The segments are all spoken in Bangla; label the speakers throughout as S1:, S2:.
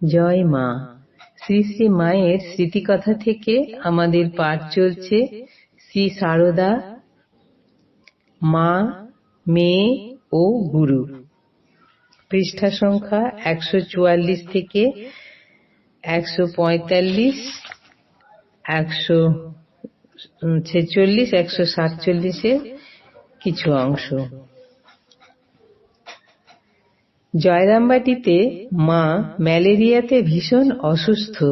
S1: জয় মা। শ্রী শ্রী মায়ের স্মৃতিকথা থেকে আমাদের পাঠ চলছে শ্রী সারদা, মা, মেয়ে ও গুরু। পৃষ্ঠা সংখ্যা একশো চুয়াল্লিশ থেকে একশো পঁয়তাল্লিশ, একশো ছেচল্লিশ, একশো সাতচল্লিশের কিছু অংশ। জয়রামবাটিতে মা ম্যালেরিয়াতে ভীষণ অসুস্থ।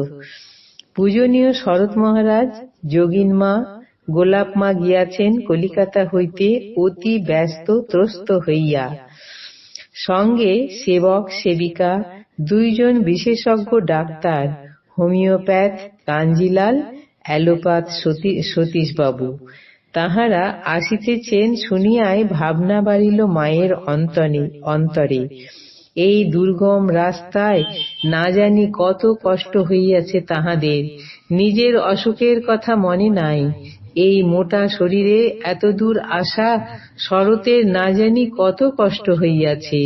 S1: পূজনীয় শরৎ মহারাজ, যোগিন মা, গোলাপ মা গিয়াছেন কলিকাতা হইতে অতি ব্যস্ত, ত্রস্ত হইয়া। সঙ্গে সেবক, সেবিকা, দুইজন বিশেষজ্ঞ ডাক্তার, হোমিওপ্যাথ, কাঞ্জিলাল অ্যালোপাথ সতীশবাবু। তাহারা আসিতেছেন শুনিয়াই ভাবনা বাড়িল মায়ের অন্তরে। এই দুর্গম রাস্তায় না জানি কত কষ্ট হইয়াছে তাহাদের। নিজের অসুখের কথা মনে নাই। এই মোটা শরীরে এতদূর আসা শরতের না জানি কত কষ্ট হইয়াছে।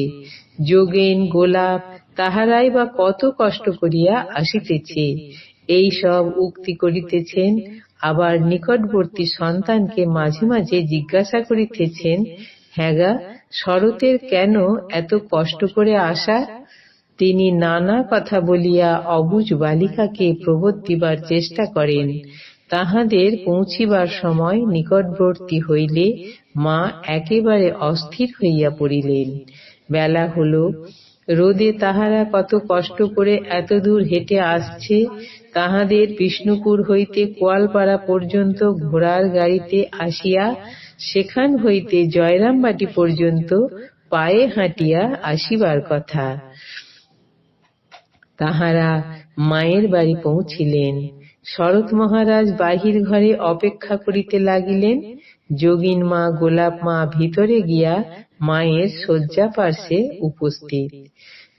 S1: যোগেন, গোলাপ, তাহারাই বা কত কষ্ট করিয়া আসিতেছে। এই সব উক্তি করিতেছেন, আবার নিকটবর্তী সন্তানকে মাঝে মাঝে জিজ্ঞাসা করিতেছেন হ্যাগা শরতের কেন এত কষ্ট করে আসা? তিনি নানা কথা বলিয়া অবুজ বালিকাকে প্রবোধ দিবার চেষ্টা করেন। তাহাদের পৌঁছিবার সময় নিকটবর্তী হইলে মা একেবারে অস্থির হইয়া পড়িলেন। বেলা হল, রোদে তাহারা কত কষ্ট করে এতদূর হেঁটে আসছে, তাহাদের বিষ্ণুপুর হইতে কোয়ালপাড়া পর্যন্ত ঘোড়ার গাড়িতে আসিয়া সেখান হইতে জয়রামবাটি পর্যন্ত পায়ে হাঁটিয়া আসিবার কথা। তাহারা মায়ের বাড়ি পৌঁছিলেন। শরৎ মহারাজ বাহির ঘরে অপেক্ষা করিতে লাগিলেন। যোগিন মা, গোলাপ মা ভিতরে গিয়া মায়ের শয্যা পার্শ্বে উপস্থিত।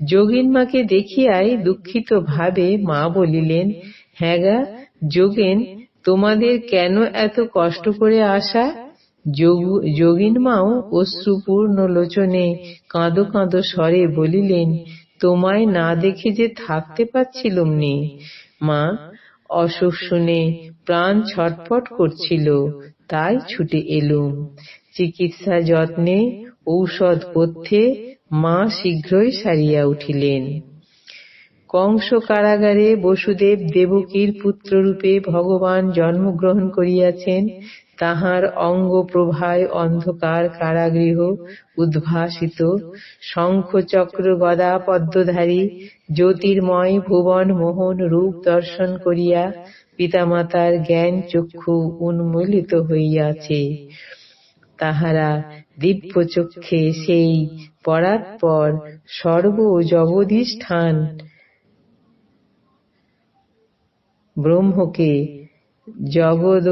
S1: যোগিন মাকে দেখিয়াই দুঃখিত ভাবে মা বলিলেন হ্যাগা যোগেন, তোমাদের কেন এত কষ্ট করে আসা? যোগিন মাও অশ্রুপূর্ণ লোচনে কাঁদো কাঁদো স্বরে বলিলেন, তোমায় না দেখে যে থাকতে পারছিলুম নে। মা অসুখ শুনে প্রাণ ছটফট করছিল, তাই ছুটে এলুম। চিকিৎসা যত্নে ঔষধ পথ্যে মা শীঘ্রই সারিয়া উঠিলেন। কংস কারাগারে বসুদেব দেবকীর পুত্ররূপে ভগবান জন্মগ্রহণ করিয়াছেন তাহার অঙ্গ প্রভায় অন্ধকার কারাগৃহ উদ্ভাসিত শঙ্খ চক্র গদা পদ্মধারী, জ্যোতির্ময় ভুবন মোহন রূপ দর্শন করিয়া পিতামাতার জ্ঞান চক্ষু উন্মূলিত হইয়াছে। তাহারা দিব্য চক্ষে সেই পরাৎপর সর্ব জগদীষ্ঠান ব্রহ্মকে জগদ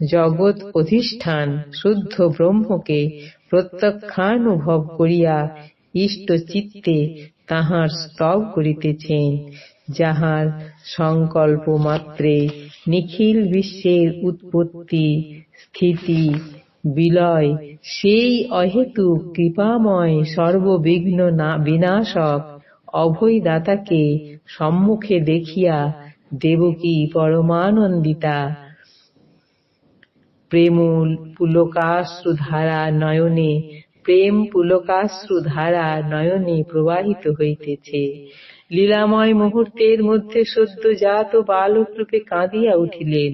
S1: জগৎ অধিষ্ঠান, শুদ্ধ ব্রহ্মকে প্রত্যক্ষানুভব করিয়া ইষ্ট চিত্তে তাহার স্তব করিতেছেন, যাহার সংকল্প মাত্রে নিখিল বিশ্বের উৎপত্তি, স্থিতি, বিলয়, সেই অহেতু কৃপাময় সর্ববিঘ্ন বিনাশক অভয়দাতাকে সম্মুখে দেখিয়া দেবকী পরমানন্দিতা প্রেম পুলকাশ্রুধারা নয়নে, প্রেম পুলকাশ্রুধারা নয়নে প্রবাহিত হইতেছে। লীলাময় মুহূর্তের মধ্যে সদ্যজাত বালক রূপে কাঁদিয়া উঠিলেন।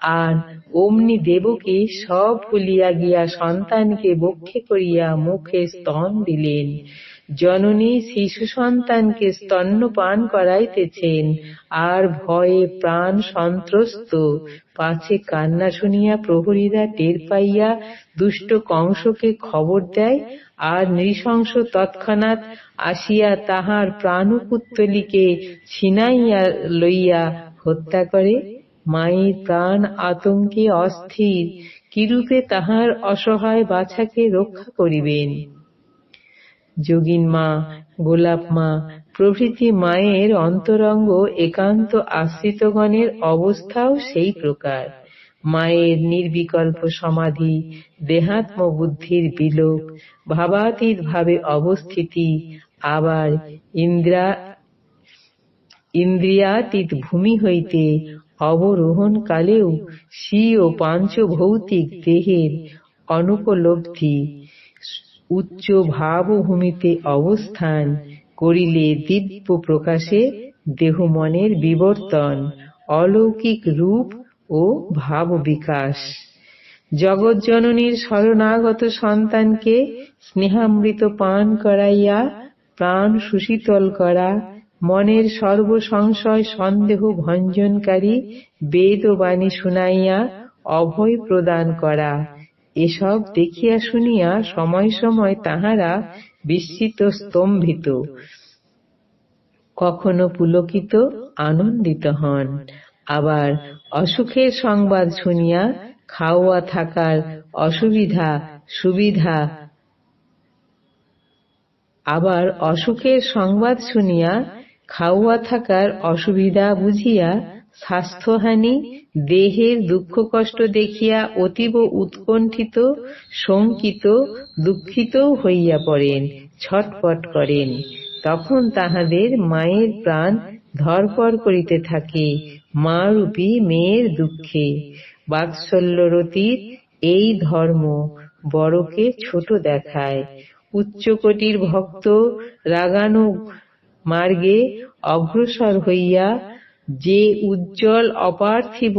S1: আর অমনি দেবকী সব ভুলিয়া গিয়া সন্তানকে বক্ষে করিয়া মুখে স্তন দিলেন। জননী শিশু সন্তানকে স্তন্যপান করাইতেছেন, আর ভয়ে প্রাণ সন্ত্রস্ত। পাছে কান্না শুনিয়া প্রহরীরা টের পাইয়া দুষ্ট কংসকে খবর দেয়, আর নৃশংস তৎক্ষণাৎ আসিয়া তাহার প্রাণপুত্তলিকে ছিনাইয়া লইয়া হত্যা করে। মায়ের প্রাণ আতঙ্কে অস্থির, কিরূপে তাহার অসহায় বাছাকে রক্ষা করিবেন? যোগিন মা, গোলাপ মা, প্রভৃতি মায়ের অন্তরঙ্গ একান্ত আশ্রিতগণের অবস্থাও সেই প্রকার। মায়ের নির্বিকল্প সমাধি দেহাত্ম বুদ্ধির বিলোপ ভাবাতীত ভাবে অবস্থিতি, আবার ইন্দ্রা, ইন্দ্রিয়াতীত ভূমি হইতে অবরোহণ কালেও স্বীয় পাঞ্চভৌতিক দেহের অনুপলব্ধি উচ্চ ভাবভূমিতে অবস্থান করিলে দিব্য প্রকাশে দেহ মনের বিবর্তন, অলৌকিক রূপ ও ভাব বিকাশ জগৎজননীর শরণাগত সন্তানকে স্নেহামৃত পান করাইয়া প্রাণ সুশীতল করা, মনের সর্বসংশয় সন্দেহ ভঞ্জনকারী বেদবাণী শুনাইয়া অভয় প্রদান করা। এসব দেখিয়া শুনিয়া সময় সময় তাহারা বিস্মিত স্তম্ভিত। কখনো পুলকিত আনন্দিত হন। আবার অসুখের সংবাদ শুনিয়া খাওয়া থাকার অসুবিধা, সুবিধা। আবার অসুখের সংবাদ শুনিয়া খাওয়া থাকার অসুবিধা বুঝিয়া স্বাস্থ্যহানি দেহের দুঃখ কষ্ট দেখিয়া অতীব উৎকণ্ঠিত, শঙ্কিত, দুঃখিতও হইয়া পড়েন, ছটপট করেন। তখন তাহাদের মায়ের প্রাণ ধরপর করিতে থাকে মা রূপী মেয়ের দুঃখে। বাৎসল্যরতির এই ধর্ম বড়কে ছোট দেখায়। উচ্চকোটির ভক্ত রাগানো মার্গে অগ্রসর হইয়া যে উজ্জ্বল অপার্থিব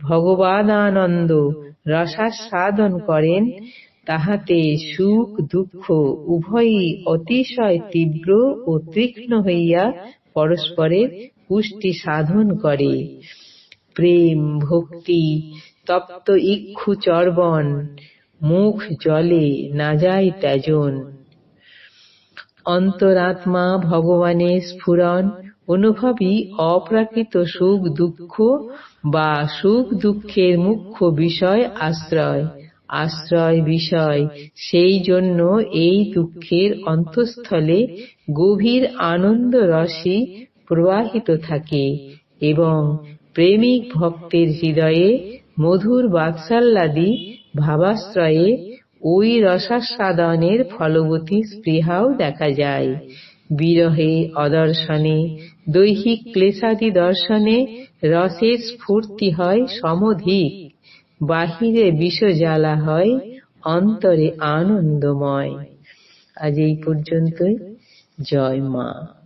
S1: ভগবাদানন্দ রসাস্বাদন করেন, তাহাতে সুখ দুঃখ উভয়ই অতিশয় তীব্র ও তীক্ষ্ণ হইয়া পরস্পরের পুষ্টি সাধন করে। প্রেম ভক্তি, তপ্ত ইক্ষু চর্বণ, মুখ জলে না যায় ত্যাজন। অন্তরাত্মা ভগবানের স্ফুরণ অনুভবই অপ্রাকৃত সুখ দুঃখ বা সুখ দুঃখের মুখ্য বিষয় আশ্রয়। আশ্রয় বিষয়, সেই জন্য এই দুঃখের অন্তঃস্থলে গভীর আনন্দ রসই প্রবাহিত থাকে এবং প্রেমিক ভক্তের হৃদয়ে মধুর বাৎসল্যাদি ভাবাশ্রয়ে ওই রসাস্বাদনের ফলবতী স্পৃহাও দেখা যায়। বিরহে, অদর্শনে, দৈহিক ক্লেশাদি দর্শনে রসের স্ফূর্তি হয় সমধিক। বাহিরে বিষজ্বালা হয়, অন্তরে আনন্দময়। আজ এই পর্যন্তই। জয় মা।